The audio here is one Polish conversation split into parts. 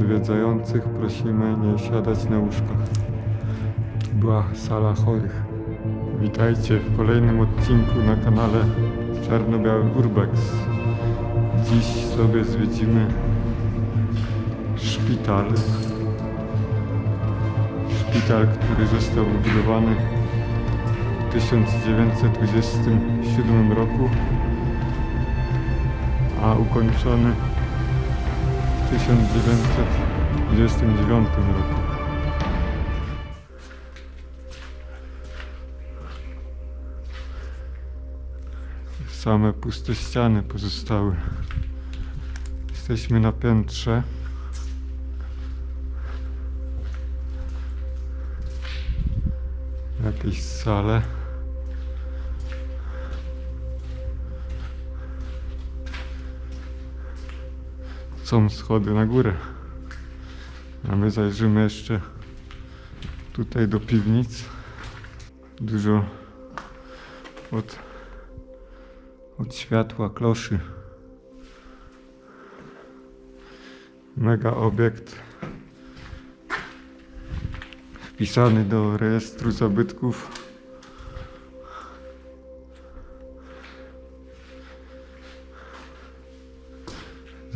Odwiedzających prosimy nie siadać na łóżkach. Była sala chorych. Witajcie w kolejnym odcinku na kanale Czarno-Biały Urbex. Dziś sobie zwiedzimy szpital. Szpital, który został wybudowany w 1927 roku, a ukończony 1929 roku. Same puste ściany pozostały. Jesteśmy na piętrze. Jakieś sale. Są schody na górę. A my zajrzymy jeszcze tutaj do piwnic. Dużo od, od światła kloszy. Mega obiekt wpisany do rejestru zabytków.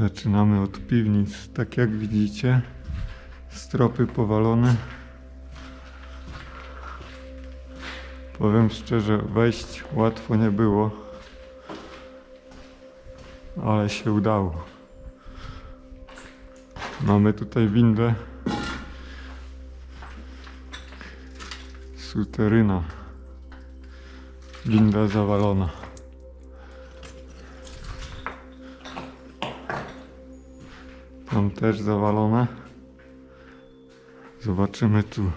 Zaczynamy od piwnic. Tak jak widzicie, stropy powalone. Powiem szczerze, wejść łatwo nie było, ale się udało. Mamy tutaj windę. Suteryna. Winda zawalona. Tam też zawalone. Zobaczymy tu.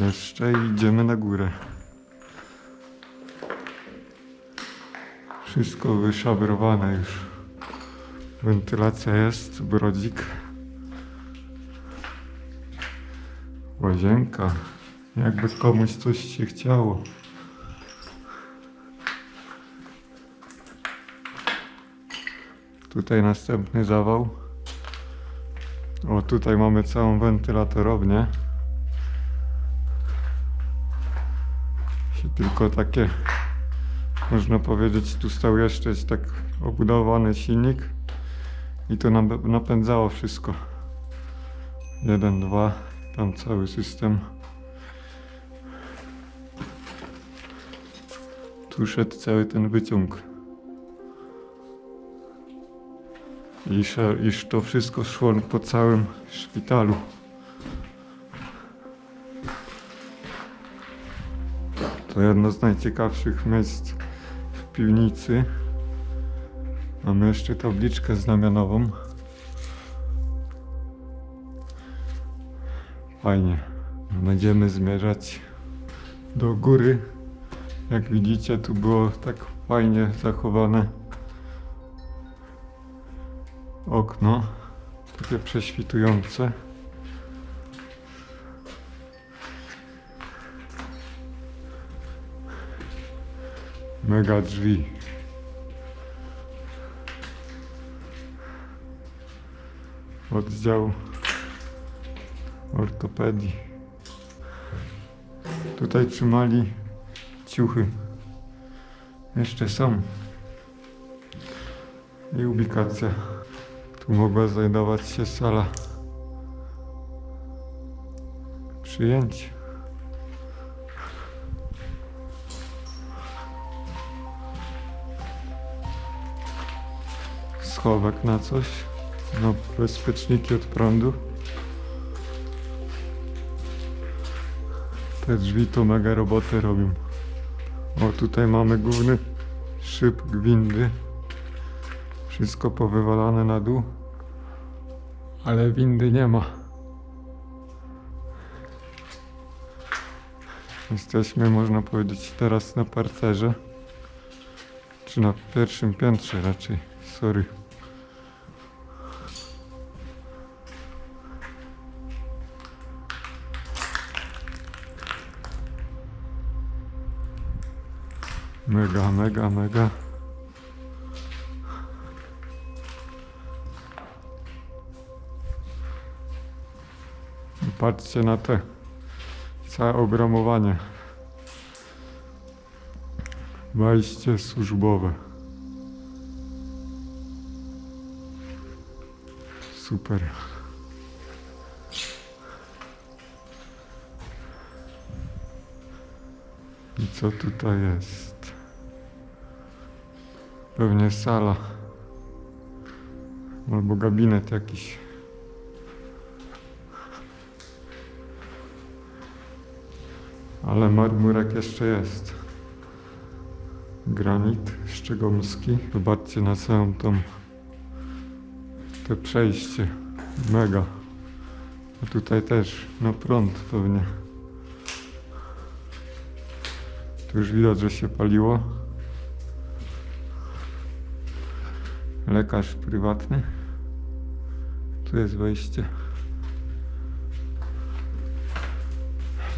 Jeszcze idziemy na górę. Wszystko wyszabrowane już. Wentylacja jest, brodzik. Łazienka. Jakby komuś coś się chciało. Tutaj następny zawał. O, tutaj mamy całą wentylatorownię. Się tylko takie, można powiedzieć, tu stał jeszcze tak obudowany silnik i to napędzało wszystko. Jeden, dwa, tam cały system. Tu szedł cały ten wyciąg. I sze- iż to wszystko szło po całym szpitalu. To jedno z najciekawszych miejsc w piwnicy. Mamy jeszcze tabliczkę znamionową. Fajnie. Będziemy zmierzać do góry. Jak widzicie, tu było tak fajnie zachowane okno, takie prześwitujące. Mega drzwi. Oddział ortopedii. Tutaj trzymali ciuchy. Jeszcze są. I ubikacja. Tu mogła znajdować się sala przyjęć. Schowek na coś. No, bezpieczniki od prądu. Te drzwi to mega robotę robią. O, tutaj mamy główny szyb gwindy. Wszystko powywalane na dół. Ale windy nie ma. Jesteśmy, można powiedzieć, teraz na parterze. Czy na pierwszym piętrze raczej. Sorry. Mega, mega, mega. Patrzcie na te całe obramowanie. Wejście służbowe. Super. I co tutaj jest? Pewnie sala. Albo gabinet jakiś. Ale marmurek jeszcze jest. Granit szczegomski. Zobaczcie na całą tą te przejście. Mega. A tutaj też na prąd pewnie. Tu już widać, że się paliło. Lekarz prywatny. Tu jest wejście.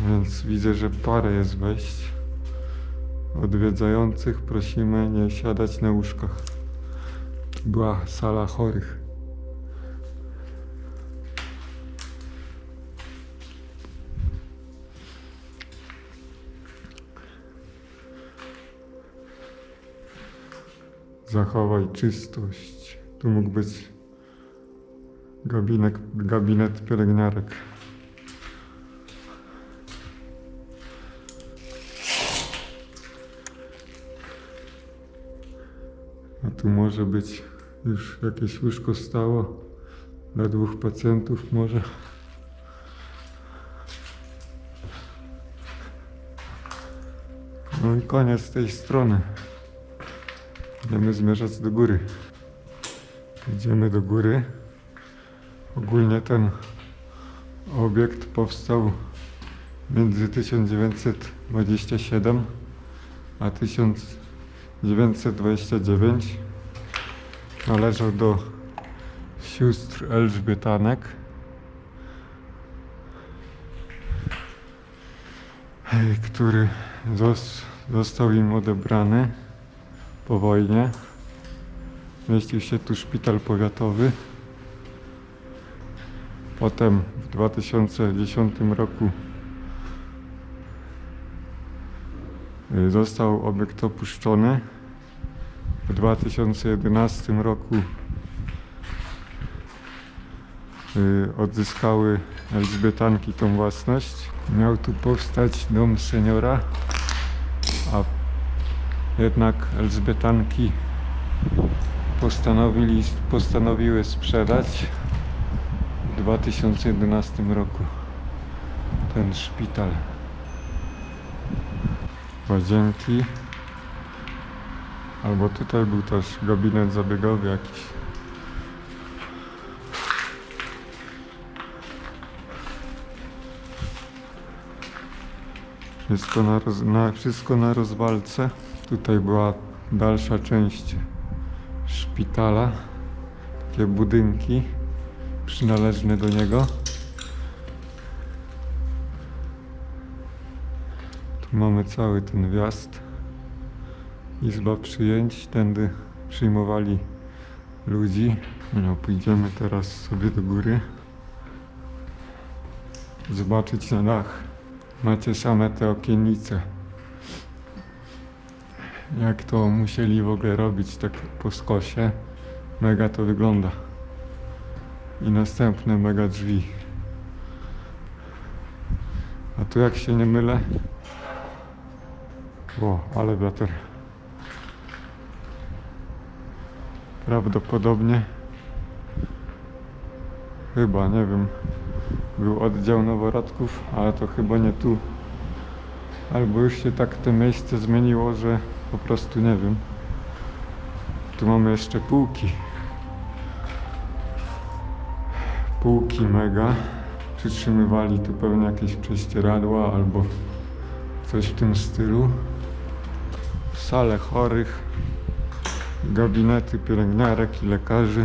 Więc widzę, że parę jest wejść. Odwiedzających prosimy nie siadać na łóżkach. Była sala chorych. Zachowaj czystość. Tu mógł być gabinet, gabinet pielęgniarek. Tu może być już jakieś łóżko stało dla dwóch pacjentów może. No i koniec tej strony. Będziemy zmierzać do góry. Idziemy do góry. Ogólnie ten obiekt powstał między 1927 a 1929. Należał do sióstr Elżbietanek. który zos- został im odebrany po wojnie. Mieścił się tu szpital powiatowy. Potem w 2010 roku y, został obiekt opuszczony. W 2011 roku y, odzyskały Elżbietanki tą własność. Miał tu powstać dom seniora, a jednak Elżbietanki postanowili, postanowiły sprzedać w 2011 roku ten szpital. Łazienki. Albo tutaj był też gabinet zabiegowy jakiś. Wszystko na, roz, na, wszystko na rozwalce. Tutaj była dalsza część szpitala. Takie budynki przynależne do niego. Tu mamy cały ten wjazd. Izba przyjęć. Tędy przyjmowali ludzi. No, pójdziemy teraz sobie do góry. Zobaczyć na dach. Macie same te okiennice. Jak to musieli w ogóle robić tak po skosie. Mega to wygląda. I następne mega drzwi. A tu jak się nie mylę. O, ale wiatr. Prawdopodobnie. Chyba, nie wiem. Był oddział noworodków, ale to chyba nie tu. Albo już się tak to miejsce zmieniło, że po prostu nie wiem. Tu mamy jeszcze półki. Półki mega. Przytrzymywali tu pewnie jakieś prześcieradła albo coś w tym stylu. Sale chorych. Gabinety pielęgniarek i lekarzy.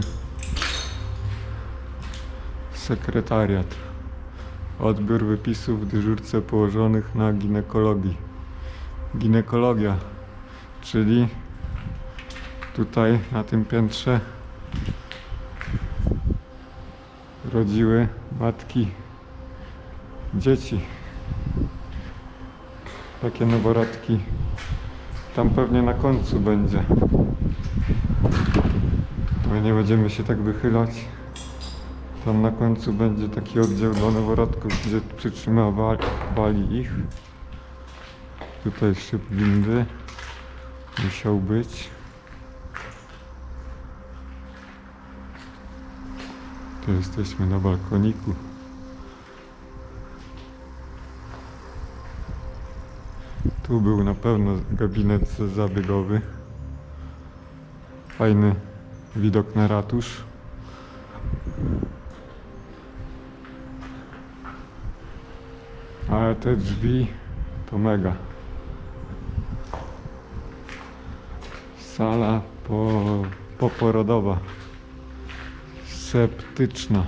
Sekretariat. Odbiór wypisów w dyżurce położonych na ginekologii. Ginekologia, czyli tutaj na tym piętrze rodziły matki dzieci. Takie noworodki. Tam pewnie na końcu będzie. My nie będziemy się tak wychylać. Tam na końcu będzie taki oddział dla noworodków, gdzie przytrzymywali ich. Tutaj szyb windy musiał być. Tu jesteśmy na balkoniku. Tu był na pewno gabinet zabiegowy. Fajny widok na ratusz. Ale te drzwi to mega. Sala po, poporodowa. Septyczna.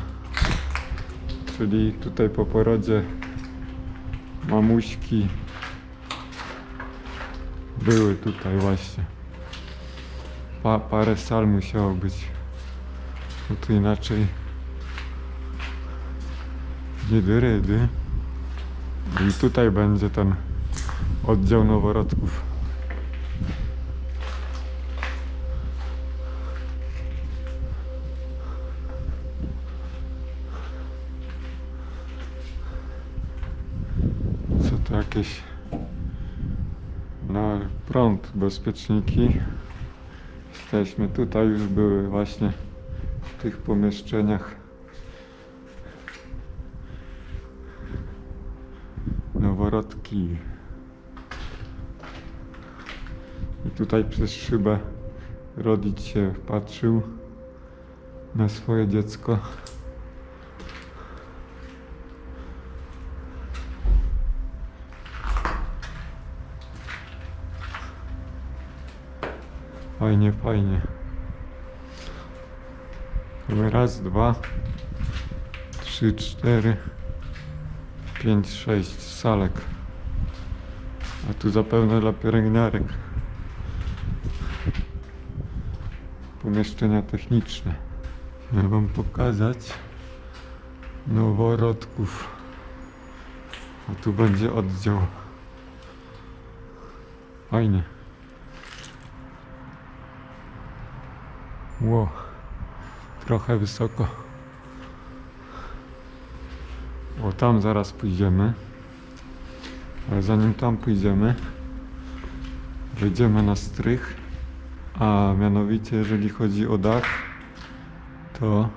Czyli tutaj po porodzie mamuśki były tutaj właśnie. Pa, parę sal musiało być. No to inaczej nie dyrydy. I tutaj będzie ten oddział noworodków. Bezpieczniki. Jesteśmy tutaj, już były właśnie w tych pomieszczeniach. Noworodki. I tutaj przez szybę rodzic się patrzył na swoje dziecko. Fajnie, fajnie. Mamy raz, dwa, trzy, cztery, pięć, sześć salek. A tu zapewne dla pielęgniarek. Pomieszczenia techniczne. Chciałem wam pokazać noworodków. A tu będzie oddział. Fajnie. Ło, trochę wysoko. O, tam zaraz pójdziemy. Ale zanim tam pójdziemy, wejdziemy na strych. A mianowicie, jeżeli chodzi o dach, to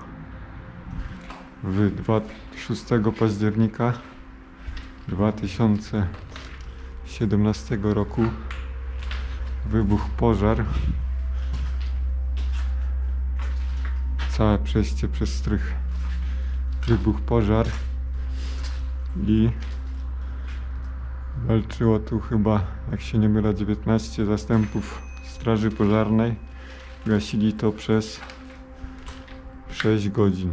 w dwa- 6 października 2017 roku wybuchł pożar całe przejście przez strych wybuchł pożar i walczyło tu chyba, jak się nie mylę, 19 zastępów straży pożarnej. Gasili to przez 6 godzin.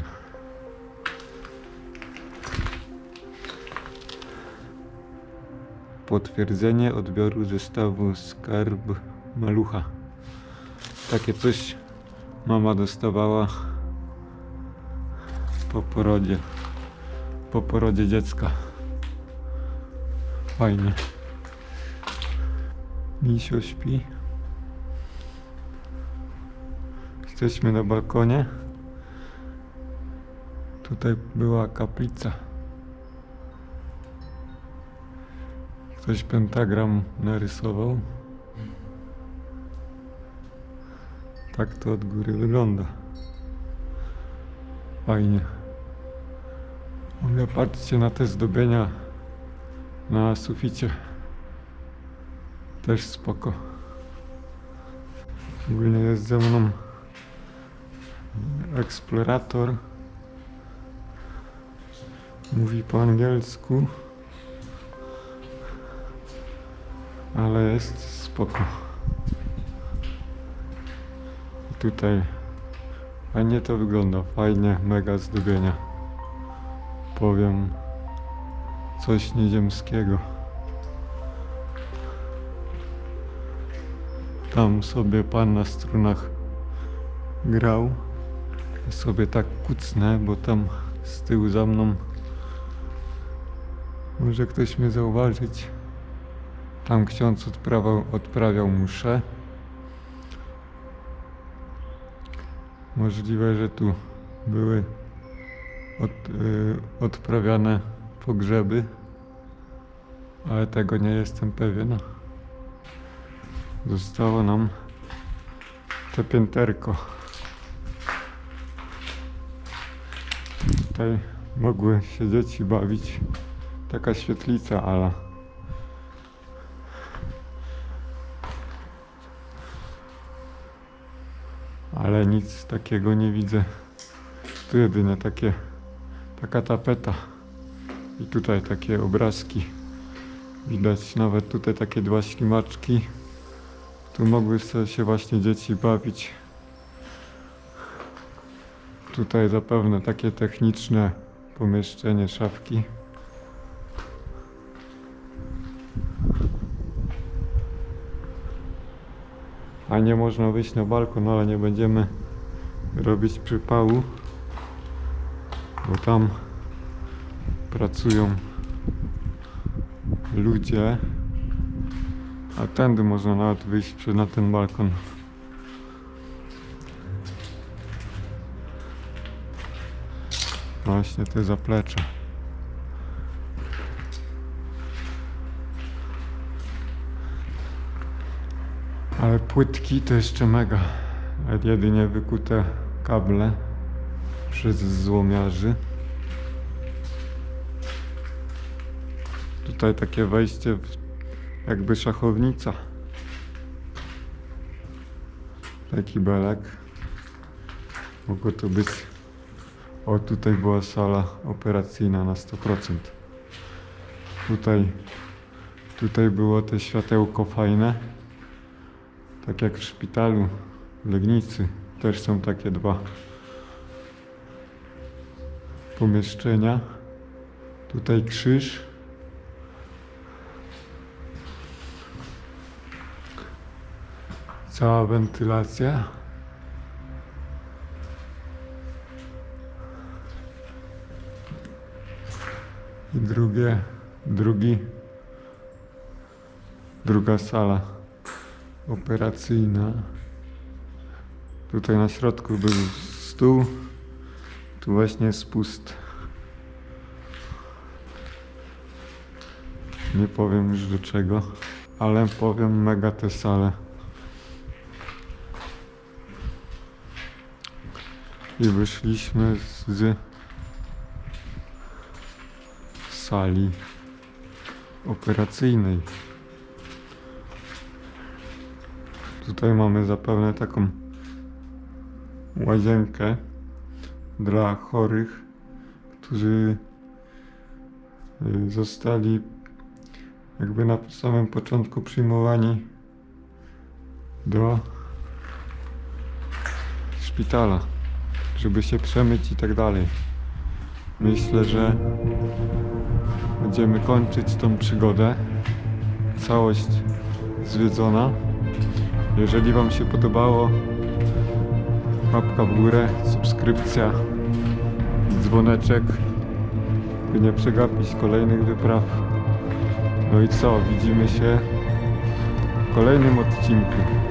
Potwierdzenie odbioru zestawu skarb malucha. Takie coś mama dostawała po porodzie. Po porodzie dziecka. Fajnie. Misio śpi. Jesteśmy na balkonie. Tutaj była kaplica. Ktoś pentagram narysował. Tak to od góry wygląda. Fajnie. Patrzcie na te zdobienia na suficie. Też spoko. Ogólnie jest ze mną eksplorator. Mówi po angielsku. Ale jest spoko. Tutaj fajnie to wygląda, fajnie, mega zdobienia. Powiem coś nieziemskiego. Tam sobie pan na strunach grał. Ja sobie tak kucnę, bo tam z tyłu za mną Może ktoś mnie zauważyć. Tam ksiądz odprawiał, odprawiał mszę. Możliwe, że tu były od, y, odprawiane pogrzeby, ale tego nie jestem pewien. Zostało nam te pięterko. Tutaj mogły się dzieci bawić. Taka świetlica, ale ale nic takiego nie widzę. Tu jedynie takie, taka tapeta i tutaj takie obrazki. Widać nawet tutaj takie dwa ślimaczki. Tu mogły sobie się właśnie dzieci bawić. Tutaj zapewne takie techniczne pomieszczenie szafki. A nie można wyjść na balkon, ale nie będziemy robić przypału, bo tam pracują ludzie, a tędy można nawet wyjść na ten balkon. Właśnie te zaplecze. Ale płytki to jeszcze mega. Jedynie wykute kable przez złomiarzy. Tutaj takie wejście jakby szachownica. Taki belek. Mogło to być. O, tutaj była sala operacyjna na 100%. Tutaj, tutaj było te światełko fajne. Tak jak w szpitalu w Legnicy też są takie dwa pomieszczenia. Tutaj krzyż. Cała wentylacja. I drugie, drugi, druga sala operacyjna. Tutaj na środku był stół. Tu właśnie jest pust. Nie powiem już do czego, ale powiem mega te sale. I wyszliśmy z sali operacyjnej. Tutaj mamy zapewne taką łazienkę dla chorych, którzy y, zostali jakby na samym początku przyjmowani do szpitala, żeby się przemyć i tak dalej. Myślę, że będziemy kończyć tą przygodę. Całość zwiedzona. Jeżeli Wam się podobało, łapka w górę, subskrypcja, dzwoneczek, by nie przegapić kolejnych wypraw. No i co, widzimy się w kolejnym odcinku.